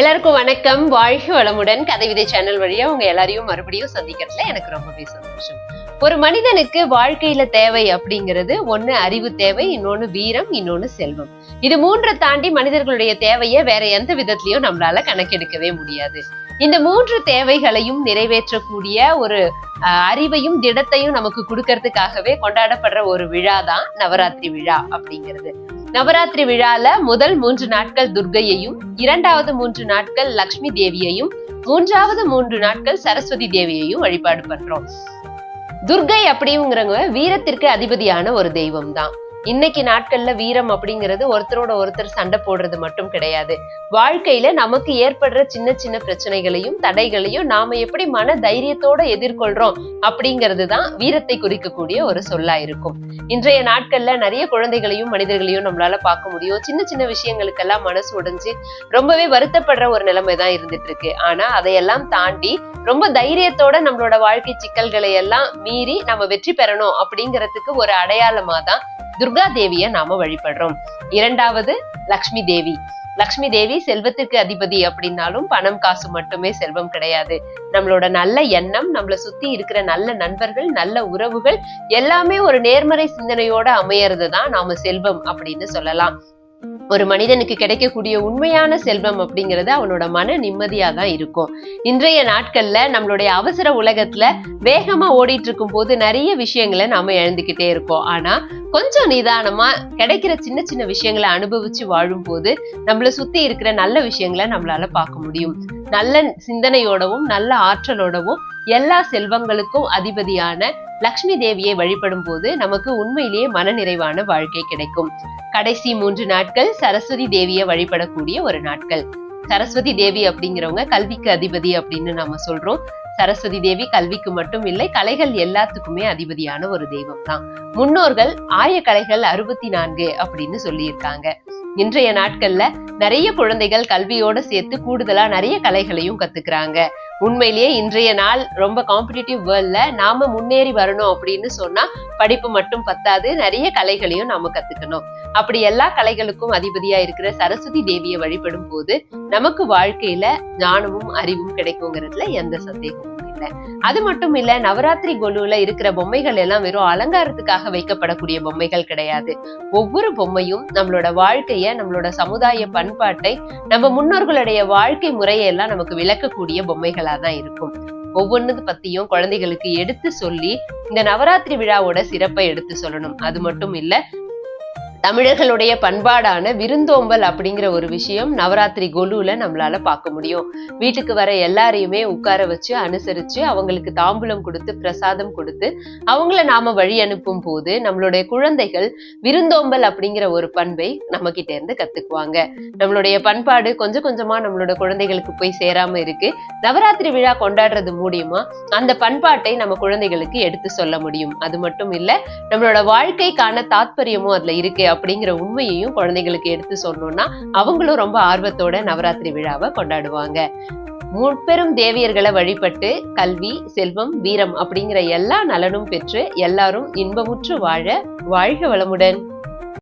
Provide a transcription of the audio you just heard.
எல்லாருக்கும் வணக்கம். வாழ்க வளமுடன். கதை விதை சேனல் வழியா உங்க எல்லாரையும் மறுபடியும் சந்திக்கிறதுல எனக்கு ரொம்பவே சந்தோஷம். ஒரு மனிதனுக்கு வாழ்க்கையில தேவை அப்படிங்கிறது ஒண்ணு அறிவு தேவை இன்னொன்னு வீரம் இன்னொன்னு செல்வம். இது மூன்றை தாண்டி மனிதர்களுடைய தேவையை வேற எந்த விதத்திலயும் நம்மளால கணக்கெடுக்கவே முடியாது. இந்த மூன்று தேவைகளையும் நிறைவேற்றக்கூடிய ஒரு அறிவையும் திடத்தையும் நமக்கு கொடுக்கறதுக்காகவே கொண்டாடப்படுற ஒரு விழா தான் நவராத்திரி விழா அப்படிங்கிறது. நவராத்திரி விழால முதல் மூன்று நாட்கள் துர்க்கையையும் இரண்டாவது மூன்று நாட்கள் லக்ஷ்மி தேவியையும் மூன்றாவது மூன்று நாட்கள் சரஸ்வதி தேவியையும் வழிபாடு பண்றோம். துர்க்கை அப்படிங்கிறவங்க வீரத்திற்கு அதிபதியான ஒரு தெய்வம் தான் இன்னைக்கு நாட்கள்ல வீரம் அப்படிங்கிறது ஒருத்தரோட ஒருத்தர் சண்டை போடுறது மட்டும் கிடையாது. வாழ்க்கையில நமக்கு ஏற்படுற சின்ன சின்ன பிரச்சனைகளையும் தடைகளையும் நாம எப்படி மன தைரியத்தோட எதிர்கொள்றோம் அப்படிங்கிறது தான் வீரத்தை குறிக்கக்கூடிய ஒரு சொல்லா இருக்கும். இன்றைய நாட்கள்ல நிறைய குழந்தைகளையும் மனிதர்களையும் நம்மளால பார்க்க முடியும். சின்ன சின்ன விஷயங்களுக்கெல்லாம் மனசு உடைஞ்சு ரொம்பவே வருத்தப்படுற ஒரு நிலைமை தான் இருந்துட்டு இருக்கு ஆனா அதையெல்லாம் தாண்டி ரொம்ப தைரியத்தோட நம்மளோட வாழ்க்கை சிக்கல்களை எல்லாம் மீறி நம்ம வெற்றி பெறணும் அப்படிங்கிறதுக்கு ஒரு அடையாளமா தான் துர்கா தேவிய நாம வழிபடுறோம். இரண்டாவது லக்ஷ்மி தேவி. லக்ஷ்மி தேவி செல்வத்திற்கு அதிபதி அப்படின்னாலும் பணம் காசு மட்டுமே செல்வம் கிடையாது. நம்மளோட நல்ல எண்ணம் நம்மள சுத்தி இருக்கிற நல்ல நண்பர்கள் நல்ல உறவுகள் எல்லாமே ஒரு நேர்மறை சிந்தனையோட அமையறது தான் நாம செல்வம் அப்படின்னு சொல்லலாம். ஒரு மனிதனுக்கு கிடைக்கக்கூடிய உண்மையான செல்வம் அப்படிங்கிறது அவனோட மன நிம்மதியா தான் இருக்கும். இன்றைய நாட்கள்ல நம்மளுடைய அவசர உலகத்துல வேகமா ஓடிட்டு இருக்கும் போது நிறைய விஷயங்களை நாம இழந்துகிட்டே இருக்கோம் ஆனா கொஞ்சம் நிதானமா கிடைக்கிற சின்ன சின்ன விஷயங்களை அனுபவிச்சு வாழும் போது நம்மள சுத்தி இருக்கிற நல்ல விஷயங்களை நம்மளால பார்க்க முடியும். நல்ல சிந்தனையோடவும் நல்ல ஆற்றலோடவும் எல்லா செல்வங்களுக்கும் அதிபதியான லக்ஷ்மி தேவியை வழிபடும் போது நமக்கு உண்மையிலேயே மனநிறைவான வாழ்க்கை கிடைக்கும். கடைசி மூன்று நாட்கள் சரஸ்வதி தேவியை வழிபடக்கூடிய ஒரு நாட்கள். சரஸ்வதி தேவி அப்படிங்கிறவங்க கல்விக்கு அதிபதி அப்படின்னு நாம சொல்றோம். சரஸ்வதி தேவி கல்விக்கு மட்டும் இல்லை கலைகள் எல்லாத்துக்குமே அதிபதியான ஒரு தெய்வம் தான். முன்னோர்கள் ஆய கலைகள் அறுபத்தி நான்கு அப்படின்னு சொல்லியிருக்காங்க. இன்றைய நாட்கள்ல நிறைய குழந்தைகள் கல்வியோட சேர்த்து கூடுதலா நிறைய கலைகளையும் கத்துக்கிறாங்க. உண்மையிலேயே இன்றைய நாள் ரொம்ப காம்படிட்டிவ் வேர்ல்ட்ல நாம முன்னேறி வரணும் அப்படின்னு சொன்னா படிப்பு மட்டும் பத்தாது நிறைய கலைகளையும் நாம கத்துக்கணும். அப்படி எல்லா கலைகளுக்கும் அதிபதியா இருக்கிற சரஸ்வதி தேவியை வழிபடும் போது நமக்கு வாழ்க்கையில ஞானமும் அறிவும் கிடைக்குங்கிறதுல எந்த சந்தேகமும் இல்லை அது மட்டும் இல்ல நவராத்திரி கொலுல இருக்கிற பொம்மைகள் எல்லாம் வெறும் அலங்காரத்துக்காக வைக்கப்படக்கூடிய பொம்மைகள் கிடையாது. ஒவ்வொரு பொம்மையும் நம்மளோட வாழ்க்கைய நம்மளோட சமுதாய பண்பாட்டை நம்ம முன்னோர்களுடைய வாழ்க்கை முறையெல்லாம் நமக்கு விளக்கக்கூடிய பொம்மைகளா தான் இருக்கும். ஒவ்வொன்னு பத்தியும் குழந்தைகளுக்கு எடுத்து சொல்லி இந்த நவராத்திரி விழாவோட சிறப்பை எடுத்து சொல்லணும். அது மட்டும் இல்ல தமிழர்களுடைய பண்பாடான விருந்தோம்பல் அப்படிங்கிற ஒரு விஷயம் நவராத்திரி கொலுவில் நம்மளால பார்க்க முடியும். வீட்டுக்கு வர எல்லாரையுமே உட்கார வச்சு அனுசரிச்சு அவங்களுக்கு தாம்பூலம் கொடுத்து பிரசாதம் கொடுத்து அவங்கள நாம வழி அனுப்பும் போது நம்மளுடைய குழந்தைகள் விருந்தோம்பல் அப்படிங்கிற ஒரு பண்பை நம்ம கிட்ட இருந்து கத்துக்குவாங்க. நம்மளுடைய பண்பாடு கொஞ்சம் கொஞ்சமா நம்மளோட குழந்தைகளுக்கு போய் சேராம இருக்கு. நவராத்திரி விழா கொண்டாடுறது மூலியமா அந்த பண்பாட்டை நம்ம குழந்தைகளுக்கு எடுத்து சொல்ல முடியும். அது மட்டும் இல்ல நம்மளோட வாழ்க்கைக்கான தாத்பரியமும் அதுல இருக்கு அப்படிங்கிற உண்மையையும் குழந்தைகளுக்கு எடுத்து சொன்னோம்னா அவங்களும் ரொம்ப ஆர்வத்தோட நவராத்திரி விழாவை கொண்டாடுவாங்க. முப்பெரும் தேவியர்களை வழிபட்டு கல்வி செல்வம் வீரம் அப்படிங்கிற எல்லா நலனும் பெற்று எல்லாரும் இன்பமுற்று வாழ வாழ்க வளமுடன்.